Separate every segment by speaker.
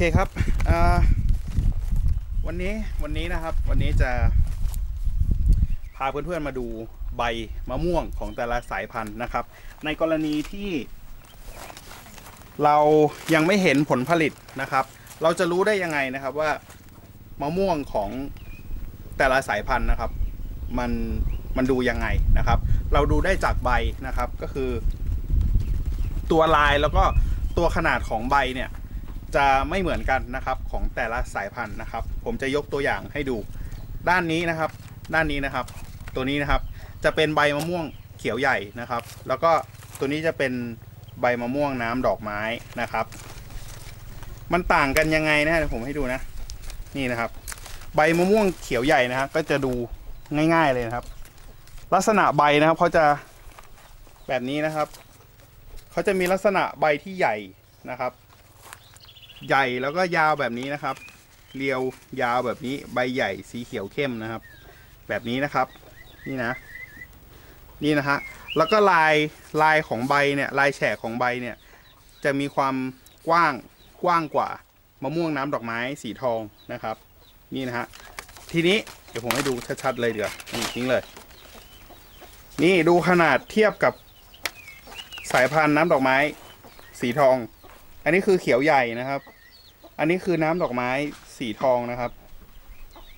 Speaker 1: เคครับวันนี้วันนี้นะครับวันนี้จะพาเพื่อนๆมาดูใบมะม่วงของแต่ละสายพันธุ์นะครับ ในกรณีที่เรายังไม่เห็นผลผลิตนะครับ เราจะรู้ได้ยังไงนะครับว่ามะม่วงของแต่ละสายพันธุ์นะครับ มันมันดูยังไงนะครับ เราดูได้จากใบนะครับก็คือ ตัวลายแล้วก็ตัวขนาดของใบเนี่ย จะไม่เหมือนกันนะครับของแต่ละสายพันธุ์นะครับ ผมจะยกตัวอย่างให้ดูด้านนี้นะครับ ด้านนี้นะครับ ตัวนี้นะครับจะเป็นใบมะม่วงเขียวใหญ่นะครับ แล้วก็ตัวนี้จะเป็นใบมะม่วงน้ำดอกไม้นะครับ มันต่างกันยังไงนะฮะเดี๋ยวผมให้ดูนะ นี่นะครับ ใบมะม่วงเขียวใหญ่นะครับก็จะดูง่ายๆเลยนะครับ ลักษณะใบนะครับเขาจะแบบนี้นะครับเขาจะมีลักษณะใบที่ใหญ่นะครับ ใหญ่แล้วก็ยาวแบบนี้นะครับ เรียวยาวแบบนี้ใบใหญ่สีเขียวเข้มนะครับ แบบนี้นะครับ นี่นะ นี่นะฮะแล้วก็ลายลายของใบเนี่ยลายแฉกของใบเนี่ย จะมีความกว้างกว้างกว่ามะม่วงน้ำดอกไม้สีทองนะครับ นี่นะฮะทีนี้เดี๋ยวผมให้ดูชัดๆเลยเดี๋ยวนี่ทิ้งเลย นี่ดูขนาดเทียบกับสายพันธุ์น้ำดอกไม้สีทอง อันนี้คือเขียวใหญ่นะครับ อันนี้คือน้ำดอกไม้สีทองนะครับ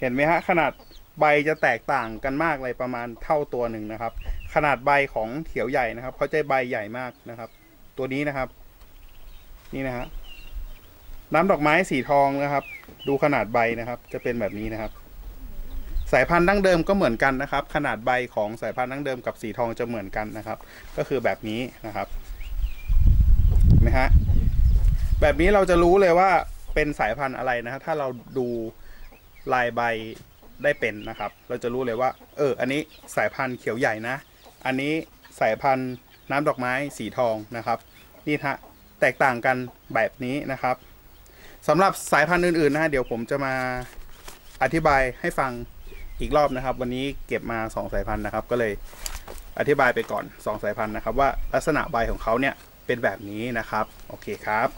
Speaker 1: เห็นไหมฮะขนาดใบจะแตกต่างกันมากเลยประมาณเท่าตัวหนึ่งนะครับ ขนาดใบของเขียวใหญ่นะครับเขาจะใบใหญ่มากนะครับ ตัวนี้นะครับ นี่นะฮะน้ำดอกไม้สีทองนะครับ ดูขนาดใบนะครับ จะเป็นแบบนี้นะครับ สายพันธุ์ดั้งเดิมก็เหมือนกันนะครับ ขนาดใบของสายพันธุ์ดั้งเดิมกับสีทองจะเหมือนกันนะครับ ก็คือแบบนี้นะครับเห็นไหมฮะแบบนี้เราจะรู้เลยว่า เป็นสายพันธุ์อะไรนะฮะถ้าเราดูลายใบได้เป็นนะครับ เราจะรู้เลยว่า เออ อันนี้สายพันธุ์เขียวใหญ่นะ อันนี้สายพันธุ์น้ำดอกไม้สีทองนะครับ นี่ฮะแตกต่างกันแบบนี้นะครับสำหรับสายพันธุ์อื่นๆนะฮะเดี๋ยวผมจะมาอธิบายให้ฟังอีกรอบนะครับ วันนี้เก็บมาสองสายพันธุ์นะครับ ก็เลยอธิบายไปก่อนสองสายพันธุ์นะครับ ว่าลักษณะใบของเขาเนี่ยเป็นแบบนี้นะครับ โอเคครับ